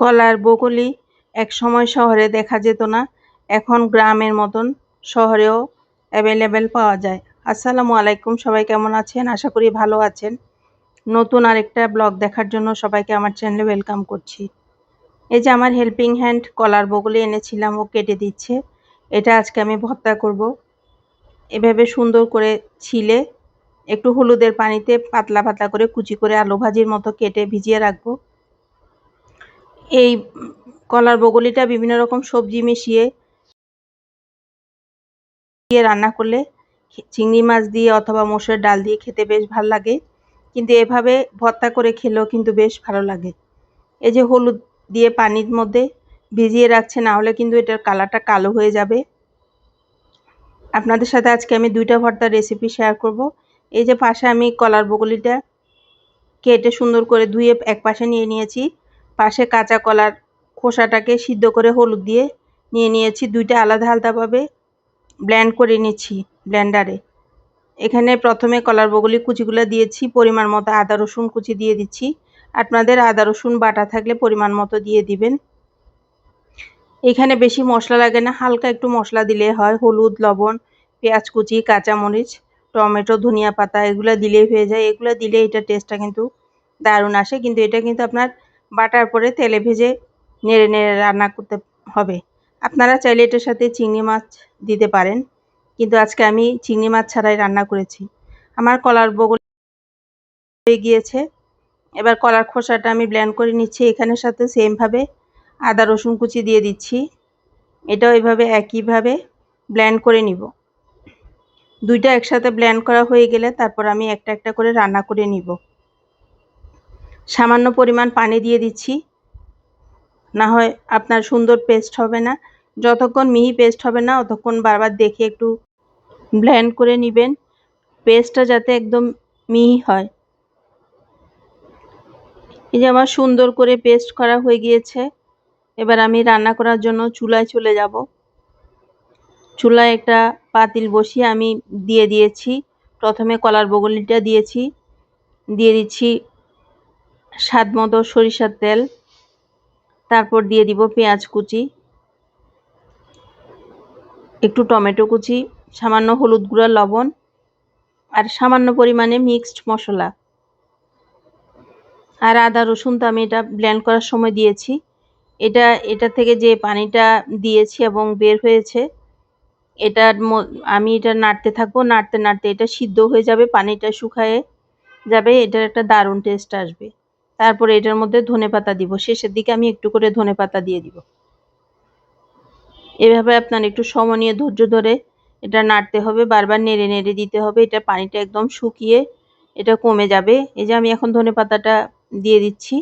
কলার বকুলি এক সময় শহরে দেখা যেত না, এখন গ্রামের মতন শহরেও অ্যাভেলেবেল পাওয়া যায়। আসসালামু আলাইকুম, সবাই কেমন আছেন? আশা করি ভালো আছেন। নতুন আরেকটা ব্লগ দেখার জন্য সবাইকে আমার চ্যানেলে ওয়েলকাম করছি। এই যে আমার হেল্পিং হ্যান্ড কলার বগলি এনেছিলাম, ও কেটে দিচ্ছে। এটা আজকে আমি ভর্তা করব। এভাবে সুন্দর করে ছিলে, একটু হলুদের পানিতে পাতলা পাতলা করে কুচি করে আলু ভাজির মতো কেটে ভিজিয়ে রাখব। এই কলার বগলিটা বিভিন্ন রকম সবজি মিশিয়ে দিয়ে রান্না করলে চিংড়ি মাছ দিয়ে অথবা মোষের ডাল দিয়ে খেতে বেশ ভালো লাগে। কিন্তু এভাবে ভর্তা করে খেলেও কিন্তু বেশ ভালো লাগে। এই যে হলুদ দিয়ে পানির মধ্যে ভিজিয়ে রাখছে না হলে কিন্তু এটার কালারটা কালো হয়ে যাবে। আপনাদের সাথে আজকে আমি দুইটা ভর্তার রেসিপি শেয়ার করব। এই যে পাশে আমি কলার বগলিটা কেটে সুন্দর করে ধুয়ে এক পাশে নিয়ে নিয়েছি। পাশে কাঁচা কলার খোসাটাকে সিদ্ধ করে হলুদ দিয়ে নিয়ে নিয়েছি। দুইটা আলাদা আলাদাভাবে ব্ল্যান্ড করে নিচ্ছি ব্ল্যান্ডারে এখানে প্রথমে কলার বগলি কুচিগুলো দিয়েছি, পরিমাণ মতো আদা, রসুন কুচি দিয়ে দিচ্ছি। আপনাদের আদা, রসুন, বাটা থাকলে পরিমাণ মতো দিয়ে দিবেন। এখানে বেশি মশলা লাগে না, হালকা একটু মশলা দিলে হয়। হলুদ, লবণ, পেঁয়াজ কুচি, কাঁচামরিচ, টমেটো, ধনিয়া পাতা, এগুলো দিলেই হয়ে যায়। এগুলো দিলে এটা টেস্টটা কিন্তু দারুণ আসে। কিন্তু এটা কিন্তু আপনার বাটার পরে তেলে ভেজে নেড়ে নেড়ে রান্না করতে হবে। আপনারা চাইলে এটার সাথে চিংড়ি মাছ দিতে পারেন, কিন্তু আজকে আমি চিংড়ি মাছ ছাড়াই রান্না করেছি। আমার কলার বগল হয়ে গিয়েছে। এবার কলার খোসাটা আমি ব্ল্যান্ড করে নিচ্ছি। এখানের সাথে সেমভাবে আদা, রসুন কুচি দিয়ে দিচ্ছি। এটাও এভাবে একইভাবে ব্ল্যান্ড করে নিব। দুইটা একসাথে ব্ল্যান্ড করা হয়ে গেলে তারপর আমি একটা একটা করে রান্না করে নিব। সামান্য পরিমাণ পানি দিয়ে দিচ্ছি। না হয় আপনার সুন্দর পেস্ট হবে না। যতক্ষণ মিহি পেস্ট হবে না, অতক্ষণ বারবার দেখে একটু ব্লেন্ড করে নেবেন। পেস্টটা যাতে একদম মিহি হয়। এই যে আমার সুন্দর করে পেস্ট করা হয়ে গিয়েছে। এবার আমি রান্না করার জন্য চুলায় চলে যাব। চুলায় একটা পাতিল বসিয়ে আমি দিয়ে দিয়েছি। প্রথমে কলার বগলিটা দিয়েছি। দিয়ে দিচ্ছি স্বাদ মতো সরিষার তেল, তারপর দিয়ে দিব পেঁয়াজ কুচি, একটু টমেটো কুচি, সামান্য হলুদ গুঁড়া, লবণ, আর সামান্য পরিমাণে মিক্সড মশলা। আর আদা, রসুন তো আমি এটা ব্লেন্ড করার সময় দিয়েছি। এটা এটা থেকে যে পানিটা দিয়েছি এবং বের হয়েছে, এটার আমি এটা নাড়তে থাকব, নাড়তে নাড়তে এটা সিদ্ধ হয়ে যাবে, পানিটা শুকায়ে যাবে, এটার একটা দারুণ টেস্ট আসবে। তারপরে এটার মধ্যে ধনে পাতা দিব। শেষের দিকে আমি একটু করে ধনে পাতা দিয়ে দিব। এভাবে আপনার একটু সময় নিয়ে ধৈর্য ধরে এটা নাড়তে হবে, বারবার নেড়ে নেড়ে দিতে হবে। এটা পানিটা একদম শুকিয়ে এটা কমে যাবে। এই যে আমি এখন ধনে পাতাটা দিয়ে দিচ্ছি।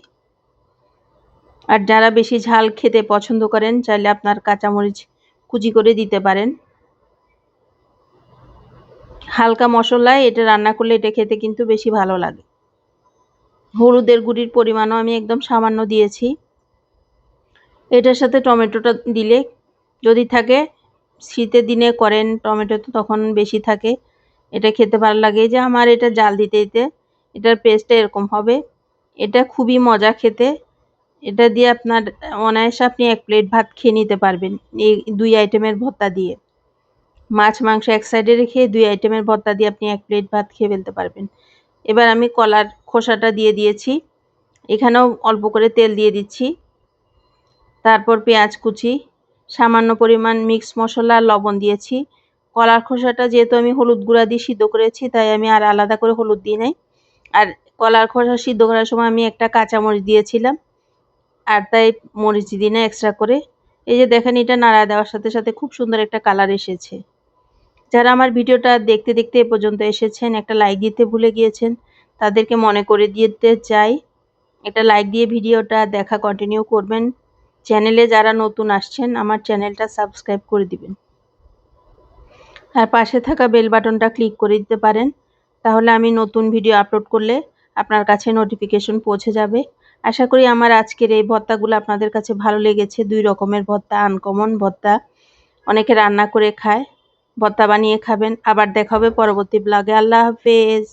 আর যারা বেশি ঝাল খেতে পছন্দ করেন, চাইলে আপনার কাঁচামরিচ কুচি করে দিতে পারেন। হালকা মশলায় এটা রান্না করলে এটা খেতে কিন্তু বেশি ভালো লাগে। হলুদের গুঁড়ির পরিমাণও আমি একদম সামান্য দিয়েছি। এটার সাথে টমেটোটা দিলে যদি থাকে, শীতের দিনে করেন টমেটো তো তখন বেশি থাকে। এটা খেতে ভালো লাগে যে আমার এটা জাল দিতে দিতে এটার পেস্টটা এরকম হবে। এটা খুবই মজা খেতে। এটা দিয়ে আপনার অনায়াসে আপনি এক প্লেট ভাত খেয়ে নিতে পারবেন এই দুই আইটেমের ভর্তা দিয়ে। মাছ, মাংস এক সাইডে রেখে দুই আইটেমের ভর্তা দিয়ে আপনি এক প্লেট ভাত খেয়ে ফেলতে পারবেন। এবার আমি কলার খোসাটা দিয়ে দিয়েছি। এখানেও অল্প করে তেল দিয়ে দিচ্ছি। তারপর পেঁয়াজ কুচি, সামান্য পরিমাণ মিক্স মশলা, লবণ দিয়েছি। কলার খোসাটা যেহেতু আমি হলুদ গুঁড়া দিয়ে সিদ্ধ করেছি, তাই আমি আর আলাদা করে হলুদ দিই নাই। আর কলার খোসা সিদ্ধ করার সময় আমি একটা কাঁচামরিচ দিয়েছিলাম। আর তাই মরিচ দিই না এক্সট্রা করে। এই যে দেখেন, এটা নাড়া দেওয়ার সাথে সাথে খুব সুন্দর একটা কালার এসেছে। যারা আমার ভিডিওটা দেখতে দেখতে এ পর্যন্ত এসেছেন, একটা লাইক দিতে ভুলে গিয়েছেন তাদেরকে মনে করে দিতে চাই। একটা লাইক দিয়ে ভিডিওটা দেখা কন্টিনিউ করবেন। চ্যানেলে যারা নতুন আসছেন, আমার চ্যানেলটা সাবস্ক্রাইব করে দিবেন। আর পাশে থাকা বেল বাটনটা ক্লিক করে দিতে পারেন। তাহলে আমি নতুন ভিডিও আপলোড করলে আপনার কাছে নোটিফিকেশন পৌঁছে যাবে। আশা করি আমার আজকের এই ভর্তাগুলো আপনাদের কাছে ভালো লেগেছে। দুই রকমের ভর্তা আনকমন ভর্তা। অনেকে রান্না করে খায়, ভর্তা বানিয়ে খাবেন। আবার দেখা হবে পরবর্তী ব্লগে আল্লাহ হাফেজ।